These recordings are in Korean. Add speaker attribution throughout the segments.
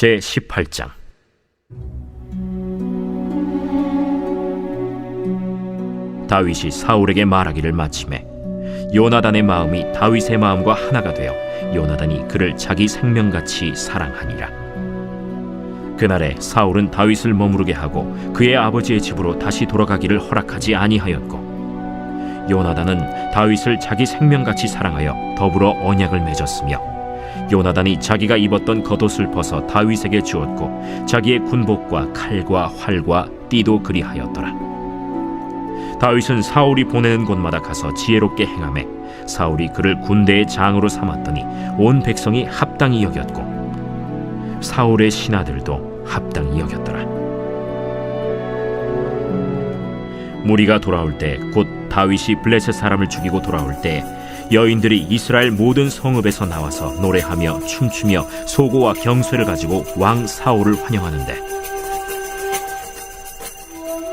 Speaker 1: 제 18장. 다윗이 사울에게 말하기를 마침에 요나단의 마음이 다윗의 마음과 하나가 되어 요나단이 그를 자기 생명같이 사랑하니라. 그날에 사울은 다윗을 머무르게 하고 그의 아버지의 집으로 다시 돌아가기를 허락하지 아니하였고 요나단은 다윗을 자기 생명같이 사랑하여 더불어 언약을 맺었으며 요나단이 자기가 입었던 겉옷을 벗어 다윗에게 주었고 자기의 군복과 칼과 활과 띠도 그리하였더라. 다윗은 사울이 보내는 곳마다 가서 지혜롭게 행하매 사울이 그를 군대의 장으로 삼았더니 온 백성이 합당히 여겼고 사울의 신하들도 합당히 여겼더라. 무리가 돌아올 때 곧 다윗이 블레셋 사람을 죽이고 돌아올 때 여인들이 이스라엘 모든 성읍에서 나와서 노래하며 춤추며 소고와 경쇠를 가지고 왕 사울을 환영하는데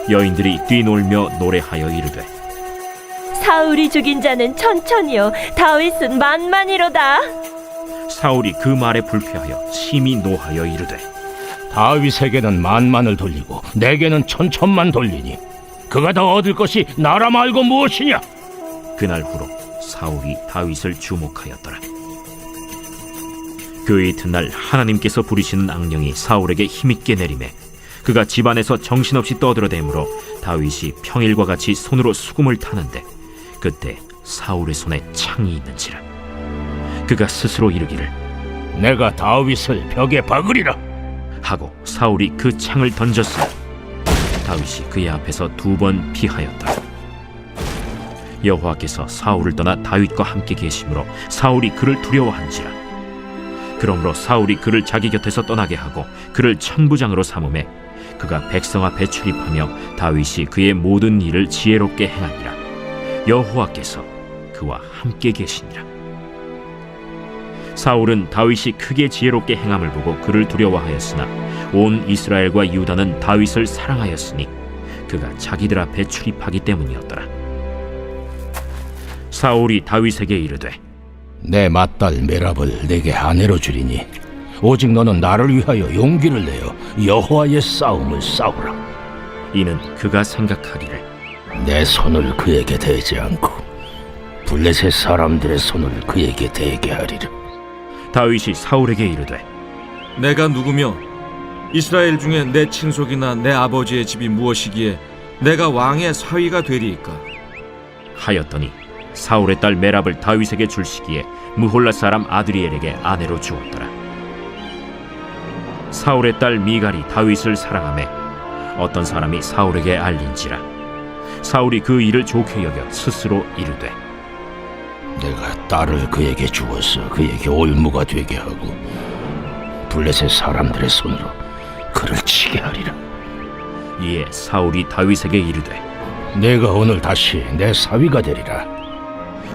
Speaker 1: 여인들이 뛰놀며 노래하여 이르되
Speaker 2: 사울이 죽인 자는 천천히요 다윗은 만만이로다
Speaker 1: 사울이 그 말에 불쾌하여 심히 노하여 이르되
Speaker 3: 다윗에게는 만만을 돌리고 내게는 천천만 돌리니 그가 더 얻을 것이 나라 말고 무엇이냐?
Speaker 1: 그날 후로 사울이 다윗을 주목하였더라. 그 이튿날 하나님께서 부리시는 악령이 사울에게 힘있게 내림에 그가 집안에서 정신없이 떠들어대므로 다윗이 평일과 같이 손으로 수금을 타는데 그때 사울의 손에 창이 있는지라 그가 스스로 이르기를
Speaker 3: 내가 다윗을 벽에 박으리라.
Speaker 1: 하고 사울이 그 창을 던졌으니 다윗이 그의 앞에서 두 번 피하였더라. 여호와께서 사울을 떠나 다윗과 함께 계심으로 사울이 그를 두려워한지라. 그러므로 사울이 그를 자기 곁에서 떠나게 하고 그를 천부장으로 삼음에 그가 백성 앞에 출입하며 다윗이 그의 모든 일을 지혜롭게 행하니라. 여호와께서 그와 함께 계시니라. 사울은 다윗이 크게 지혜롭게 행함을 보고 그를 두려워하였으나 온 이스라엘과 유다는 다윗을 사랑하였으니 그가 자기들 앞에 출입하기 때문이었더라. 사울이 다윗에게 이르되
Speaker 3: 내 맏딸 메랍을 내게 아내로 주리니 오직 너는 나를 위하여 용기를 내어 여호와의 싸움을 싸우라.
Speaker 1: 이는 그가 생각하기를
Speaker 3: 내 손을 그에게 대지 않고 블레셋 사람들의 손을 그에게 대게 하리라.
Speaker 1: 다윗이 사울에게 이르되
Speaker 4: 내가 누구며 이스라엘 중에 내 친속이나 내 아버지의 집이 무엇이기에 내가 왕의 사위가 되리이까
Speaker 1: 하였더니 사울의 딸 메랍을 다윗에게 줄 시기에 무홀라 사람 아드리엘에게 아내로 주었더라. 사울의 딸 미갈이 다윗을 사랑하매 어떤 사람이 사울에게 알린지라 사울이 그 일을 좋게 여겨 스스로 이르되
Speaker 3: 내가 딸을 그에게 주어서 그에게 올무가 되게 하고 블레셋 사람들의 손으로 그를 치게 하리라.
Speaker 1: 이에 사울이 다윗에게 이르되
Speaker 3: 내가 오늘 다시 내 사위가 되리라.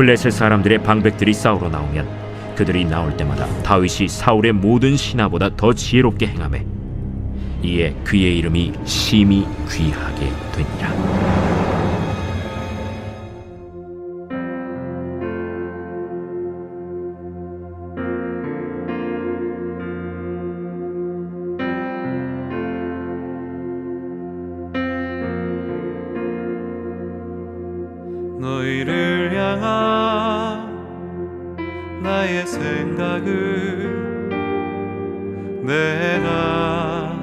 Speaker 1: 블레셋 사람들의 방백들이 싸우러 나오면 그들이 나올 때마다 다윗이 사울의 모든 신하보다 더 지혜롭게 행하매 이에 그의 이름이 심히 귀하게 되니라
Speaker 5: 나의 생각을 내가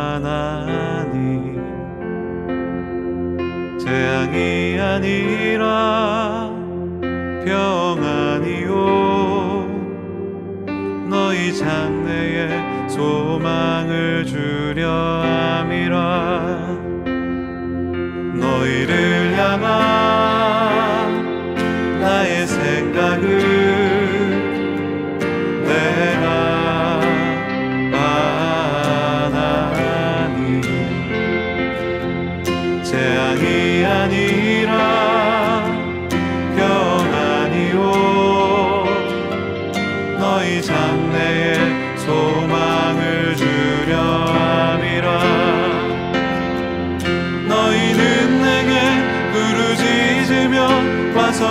Speaker 5: 아나니. 재앙이 아니라 평안이요 너희 장래에 소망을 주려 함이라. 너희를 향한